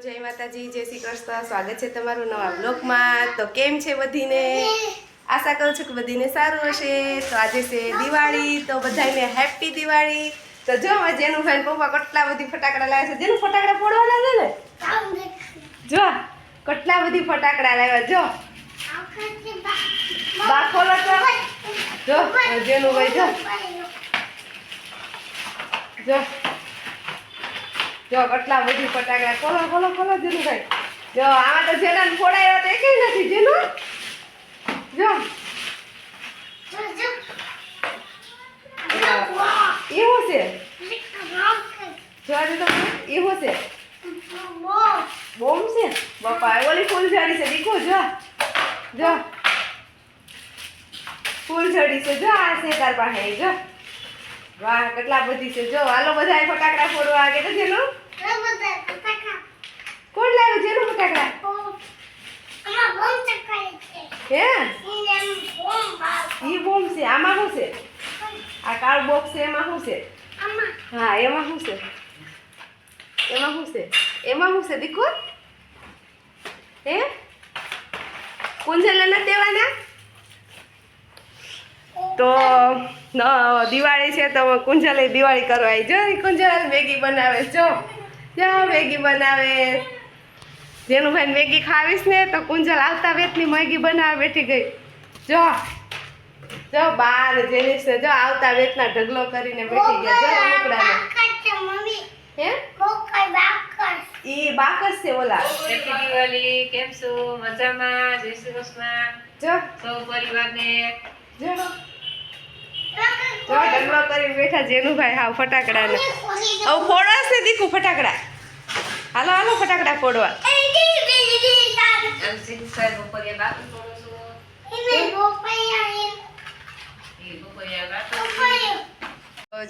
જય માતાજી, જય શ્રી કૃષ્ણ. સ્વાગત છે તમારું નવા બ્લોગમાં. તો કેમ છે બધીને? આશા કરું છું કે બધીને સારું હશે. તો આજે છે દિવાળી, તો બધાને હેપી દિવાળી. તો જો જેનું ભાઈ પપ્પા કેટલા બધી ફટાકડા લાવ્યા છે. જેનું ફટાકડા ફોડવાના છે ને? જો, કેટલા બધી ફટાકડા લાવ્યા. જો. બા ખોલો તો. જો, જેનું ભાઈ જો. જો. જો, કેટલા બધી ફટાકડા. ખોલો ખોલો ખોલો જેનું ભાઈ જો, આમાં તો જેના ફોડાયો તો એક નથી, જેનું. જો. એવું છે. જો, આજે તો એવું છે. બોમ્બ છે. બાપા ઓલી ફૂલઝડી છે, દીકો, જો. જો. ફૂલઝડી છે, જો, આ છે તાર પાસે, જો. વાહ, કેટલા બધી છે. જો, હાલો બધા ફટાકડા ફોડવા આગે તો, જેનું. કોણ લાવ્યું ફટાકડા. હે ઈ બોમ્બ છે. આમાં શું છે? આ કાળું બોક્સ છે, એમાં શું છે? હા, એમાં શું છે? એમાં શું છે? એમાં શું છે? દીકુ? હે? કુંજલ નથી દેવાના? તો દિવાળી છે તો કુંજલે દિવાળી કરવા આવી. જો કુંજલ મેગી બનાવે. જો. જો મેગી બનાવે. જેનું ભાઈ મેગી ખાવીશ ને તો કુંજલ આવતા વેતની મેગી બનાવવા બેઠી ગઈ. જો જો બાર જેનીસ ને જો આવતા વેતના ઢગલો કરીને બેઠી ગયા. જો રમકડાને હે? ઈ બાકસ છે ઓલા. હેપી દિવાળી કેમ છો? મજામાં? જય શ્રી કૃષ્ણ. જો. સૌ પરિવારને. જો. જો કરીને બેઠા જેનું ભાઈ હાવ ફટાકડાને. હવે ફોડવા છે દીકું ફટાકડા. હાલો હાલો ફટાકડા ફોડવા.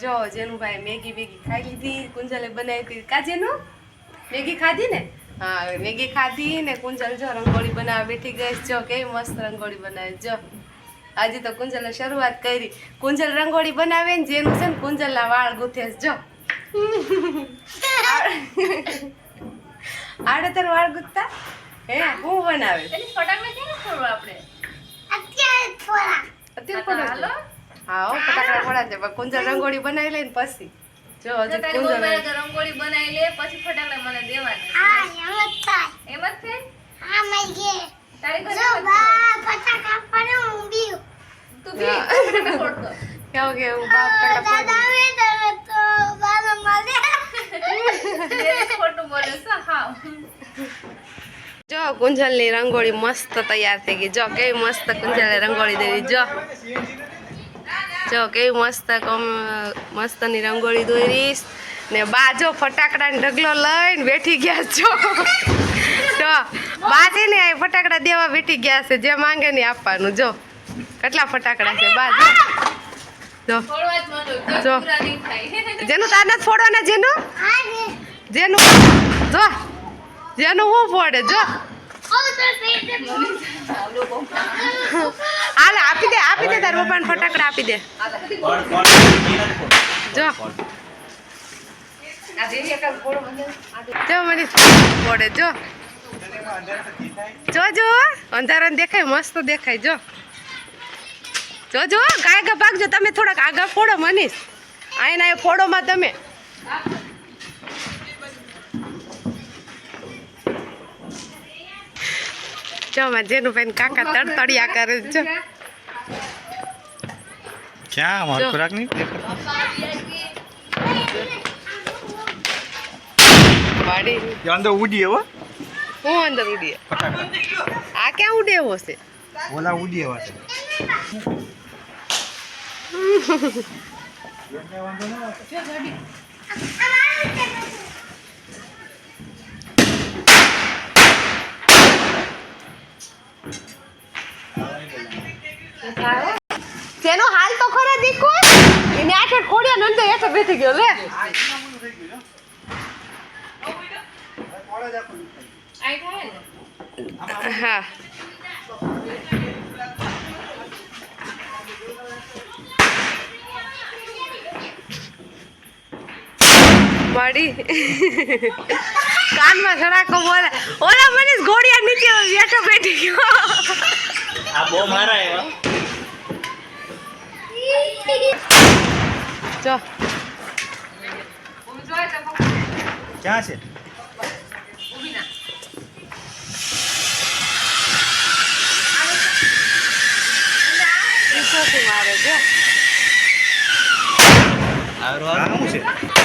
જો જેનુભાઈ મેગી બેગી ખાઈ લીધી કુંજલે બનાવી હતી. કાજેનું મેગી ખાધી ને? હા મેગી ખાધી ને કુંજલ જો રંગોળી બનાવવા બેઠી ગઈ. જો કેવી મસ્ત રંગોળી બનાવી જો. આજે તો કુંજલે શરૂઆત કરી. કુંજલ રંગોળી બનાવે ને જેનું છે ને કુંજલના વાળ ગુથે જો. આડેતર વાળ ગુથતા? હે હું બનાવે આપણે? અત્યારે હા ફટાકડા ફોડા છે. પણ કુંજલ રંગોળી બનાવી લઈને પછી. જો હજુ કુંજલ રંગોળી બનાવી લે પછી ફટાકડા મને દેવાના. એમ જ છે તારી ઘરે બા ફટાકડા હા. ફટાકડા ફોડતો કેવું બાપ ખોટું બોલે જો કુંજલની રંગોળી મસ્ત તૈયાર થઈ ગઈ. જો કેવી મસ્ત કુંજલે રંગોળી દોરી જો. જો કેવી મસ્ત કમ મસ્તની રંગોળી દોરીશ. ને બા જો ફટાકડાને ઢગલો લઈને બેઠી ગયા છો. જો બા છે ને ફટાકડા દેવા બેઠી ગયા છે. જે માંગે ને આપવાનું. જો. કેટલા ફટાકડા છે? બા, જો. જો. જેનું તાર નથી ફોડવાના, જેનું? જેનું? જો. જેનું હું ફોડે? જો. હાલ, આપી દે આપી દે તાર પપ્પાને ફટાકડા, આપી દે. જો. ફોડો જો, મને ફોડે, જો. જો જો. અંધારાને દેખાય, મસ્ત દેખાય, જો. જો જો આગા ભાગજો. તમે થોડાક આગા ફોડો મનીષ. આઈને ફોડો ફોડોમાં તમે. જો માં જેનું ભાઈ કાકા તડતડિયા કરે છે, જો. ક્યાં. અમારો ખોરાક નહીં? વાડી. અંદર ઉડીએ હો. હું અંદર ઉડીએ? આ ક્યાં ઉડે એવો છે? ઓલા ઉડીએ વાસે તેનો હાલ તો ખરા દીકો એને આઠ ખોડ્યા એ તો બેઠી ગયો લે. આઈ થાય ને? હા. માડી કાનમાં સડાકો બોલે. ઓલા મને ઘોડિયા નીચે બેઠો બેઠી ગયો. આ બહુ મારા એવા. જો. ક્યાં છે? મારે જો. આ શું છે?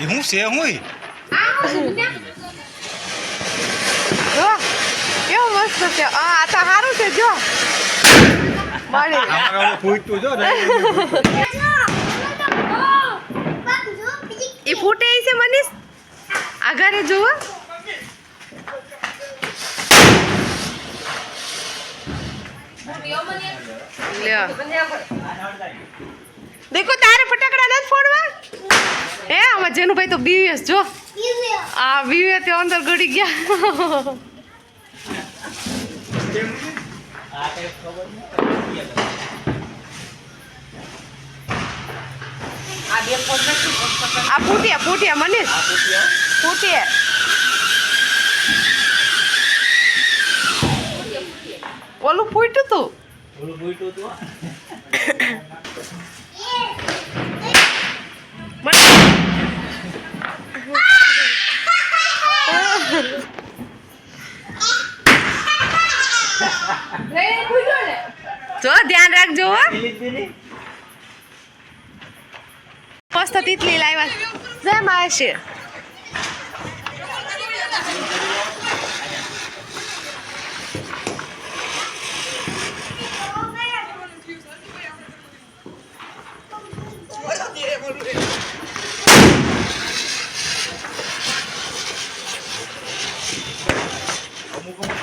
એ શું છે હું? જો કેવું મસ્ત છે. આ તો સારું છે જો. એ ફૂટે છે મનીષ? આગળ જુઓ. લ્યો. દેખો, તારે ફટાકડા નથી ફોડવા? હે, આમાં જેનુભાઈ તો બીવીએસ જો. આ બીવીએ તે અંદર ગળી ગયા. આ ફૂટ્યા ફૂટ્યા મને ફૂટ્યા. ઓલું ફૂટ્યું તું? જો ધ્યાન રાખજો હો. મસ્ત તિતલી લાવ્યા જય માસી અમુક અમુક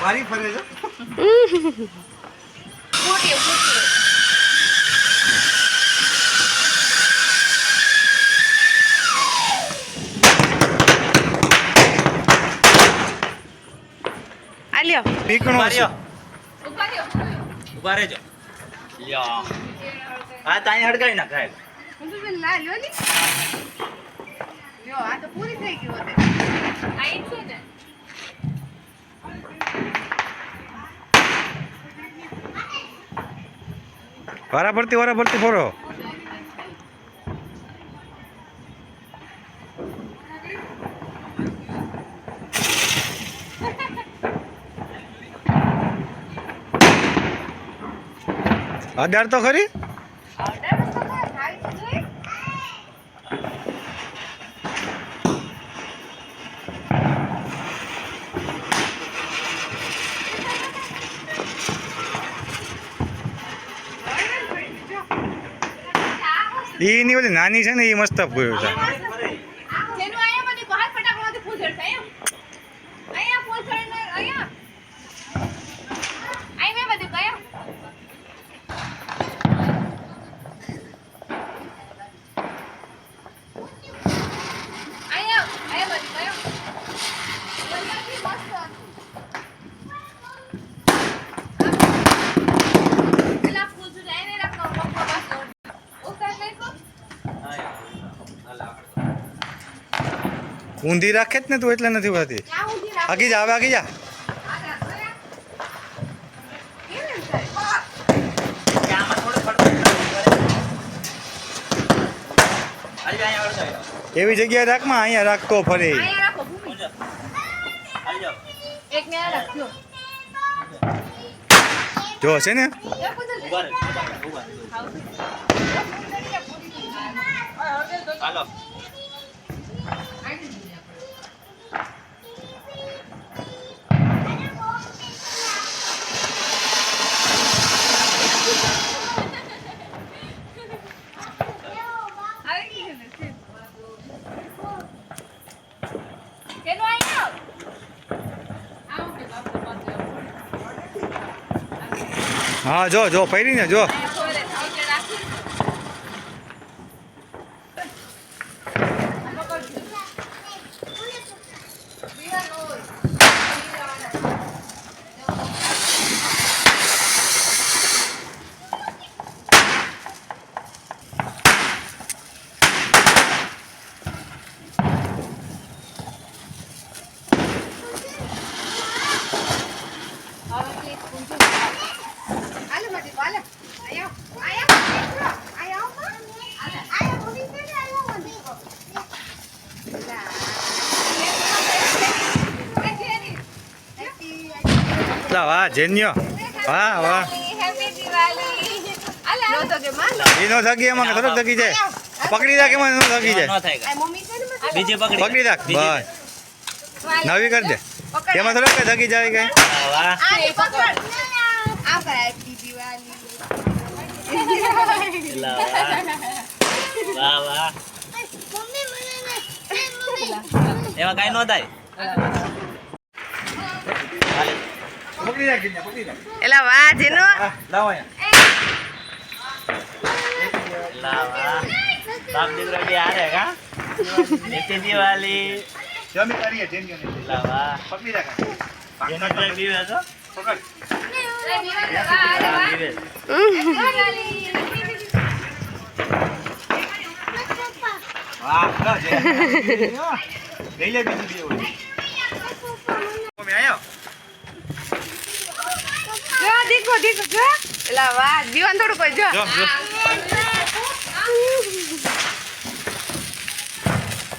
ભારી ફરે છે. આલ્યો પીકણો છે. ઊભા રહેજો. લ્યો. આ તાઈ હડકાઈ નાખાય હું તો પેલા લ્યો ની. લ્યો આ તો પૂરી થઈ ગઈ હોતે વારા ફરતી વારા ફરતી ફરો. અઢાર તો ખરી? ઈ બધી નાની છે ને એ મસ્ત ગયો છે. અહીંયા ફૂલ ચડતા એમ અહીંયા ફૂલ ચડીને અહીંયા અહીં મેં બધું કયા અહીંયા અહીંયા બધું કયા બધાથી મસ્ત પેલા ફૂલ ચડે એને રાખો પપ્પા બસ ઓકે મેં ઊંધી રાખે જ ને તું એટલે નથી ક્યાં આગી જા હવે આગી જા. એવી જગ્યાએ રાખમાં અહીંયા રાખતો ફરે. જો. છે ને. હાલો હા જો જો ફરી ને જો. વાહ જેન્યો. વાહ વાહ. હેપી દિવાળી આલે નો તો કે એ નો થકી એમાં થોડોક થકી જાય? પકડી રાખ એમાં નો થકી ન જાય થાય મમ્મી છે ને મતલબ? પકડી. પકડી રાખ બીજી. બસ. નવી કરી દે. એમાં થોડોક કઈ થકી જાય કઈ? વાહ, વાહ. આ પકડ. આ હેપી દિવાળી એલા વાહ. વાહ વાહ. એમાં કાંઈ ન થાય. પકડી રાખ જીન્યા, પકડી રાખ. એલા વાહ જેનો? લાવો અહીંયા. એલા વાહ. બાપ દીકરો બી હારે કા હેપી દિવાળી જમી કરીએ જેન્યો ને એલા પકડી રાખ જેનો ટ્રેક બીવે છો? પકડ. વાહ લો જેન્યો. લઈ લે બીજી બે હોય દીકો દીકો જો એલા વાહ જીવન થોડું કોઈ જો.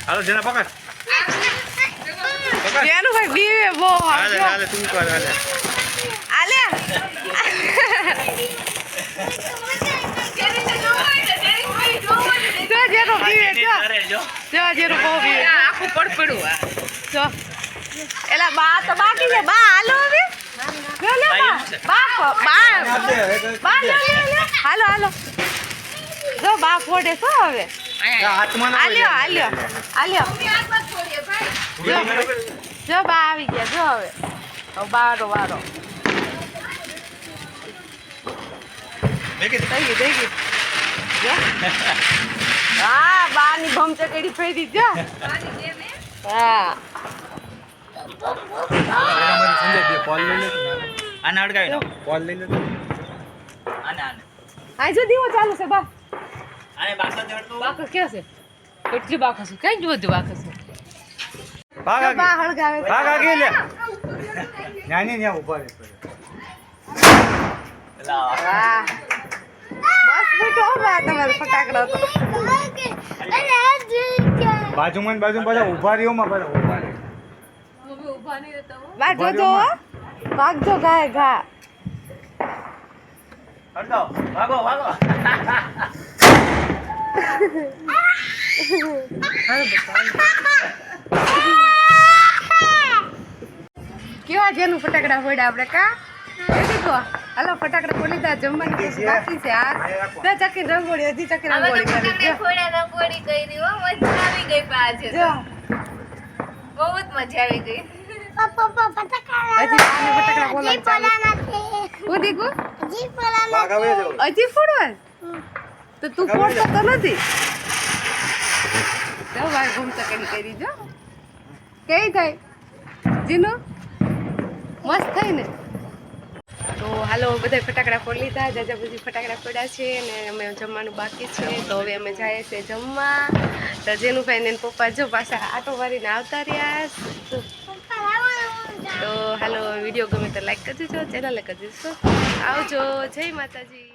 હાલો જેના પકડ. જેનું ભાઈ બીવે બો હાલે હાલે તું કર હાલે. હાલે. જો જેનો બીવે જો. જો. જેનો બહુ બીવે. આખું પડપડું જો. એલા બા તો બાકી છે. બા હાલો હવે. લે લે બા બા બા લે લે હાલો હાલો. જો બા ફોડે છો હવે. આલ્યો આલ્યો આલ્યો. જો જો બા આવી ગયા જો હવે. હવે બારો વારો મેકી દે. થઈ ગઈ થઈ ગઈ જો. હા બા ની ભમ ચકડી ફેરી જો હા. આને અડકાવી નાખો. બોલ લઈ લે આને આને. આ જો દીવો ચાલુ છે બા. આને બાકસ ક્યાં છે? કેટલી બાકસ છે? કઈ જ બધું બાકસ છે? ભાગ બા. હળગાવે. ભાગ લે. ન્યાની ન્યા ઊભા રહે એલા વાહ. વાહ બસ બેઠો બા તમારો ફટાકડો તો. બાજુમાં ને બાજુમાં પાછા ઊભા રહ્યો માં પાછા રહે બા જો જો ભાગજો ગાય ઘા. ભાગો ભાગો કેવા જેનું ફટાકડા ફોડ્યા આપણે કા? હાલો ફટાકડા ફોડી દા જમવાની બાકી છે આ. તો ચકી રંગોળી હજી ચકી અમે રંગોળી કરી. ફટાકડા ફોડ્યા રંગોળી કરી હો. મજા આવી ગઈ પાછે બહુ જ મજા આવી ગઈ. હજી ફોડવા તો તું ફોડતો તો નથી. જો ભાઈ ઘૂમ ચકડી કરી જો કેવી થઈ? જીનો? મસ્ત થઈ ને? તો હાલો બધા ફટાકડા ફોડી લીધા. જાજા બધી ફટાકડા ફોડ્યા છે અને અમે જમવાનું બાકી છે. તો હવે અમે જઈએ છીએ જમવા. તો જેનું ભાઈ ને પપ્પા જો પાછા આટો મારીને આવતા રહ્યા. તો હાલો વીડિયો ગમે તો લાઈક કરજો ચેનલને કરજો આવજો જય માતાજી.